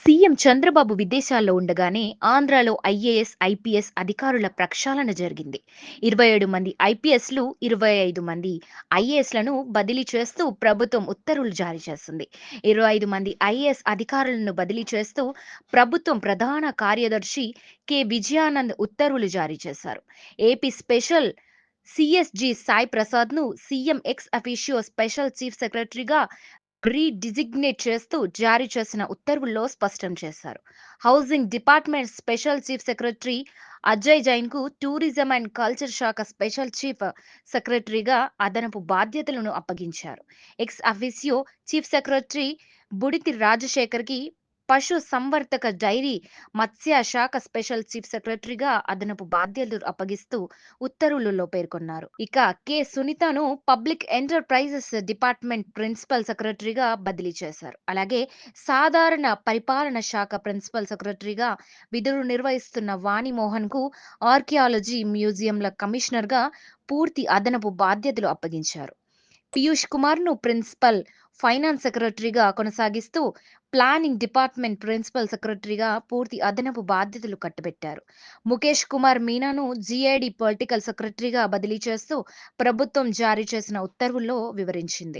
CM Chandrababu విదేశాల్లో ఉండగానే ఆంధ్రాలో ఐఏఎస్, ఐపీఎస్ అధికారుల ప్రక్షాళన జరిగింది. 27 మంది ఐపీఎస్‌లు, 25 మంది ఐఏఎస్‌లను బదిలీ చేస్తూ ప్రభుత్వం ఉత్తర్వులు జారీ చేస్తుంది ఇరవై ఐదు మంది ఐఏఎస్ అధికారులను బదిలీ చేస్తూ ప్రభుత్వం ప్రధాన కార్యదర్శి కె. విజయానంద్ ఉత్తర్వులు జారీ చేశారు. AP special CSG Sai ప్రసాద్‌ను CM ex officio special chief సెక్రటరీగా రీ-డిజిగ్నేట్ చేస్తూ జారీ చేసిన ఉత్తర్వుల్లో స్పష్టం చేశారు. Housing department special chief secretary Ajay జైన్‌కు tourism and culture శాఖ స్పెషల్ చీఫ్ సెక్రటరీగా అదనపు బాధ్యతలను అప్పగించారు. Ex officio chief secretary Buditi రాజశేఖర్‌కి పశు సంవర్ధక డైరీ, మత్స్య శాఖ స్పెషల్ చీఫ్ సెక్రటరీగా అదనపు బాధ్యతలు అప్పగిస్తూ ఉత్తర్వులలో పేర్కొన్నారు. ఇక కె. సునీతను పబ్లిక్ ఎంటర్ప్రైజెస్ డిపార్ట్మెంట్ ప్రిన్సిపల్ సెక్రటరీగా బదిలీ చేశారు. అలాగే సాధారణ పరిపాలన శాఖ ప్రిన్సిపల్ సెక్రటరీగా విధులు నిర్వహిస్తున్న వాణి మోహన్‌కు ఆర్కియాలజీ మ్యూజియంల కమిషనర్‌గా పూర్తి అదనపు బాధ్యతలు అప్పగించారు. పీయూష్ కుమార్‌ను ప్రిన్సిపల్ ఫైనాన్స్ సెక్రటరీగా కొనసాగిస్తూ ప్లానింగ్ డిపార్ట్మెంట్ ప్రిన్సిపల్ సెక్రటరీగా పూర్తి అదనపు బాధ్యతలు కట్టబెట్టారు. ముఖేష్ కుమార్ మీనాను జీఏడీ పొలిటికల్ సెక్రటరీగా బదిలీ చేస్తూ ప్రభుత్వం జారీ చేసిన ఉత్తర్వుల్లో వివరించింది.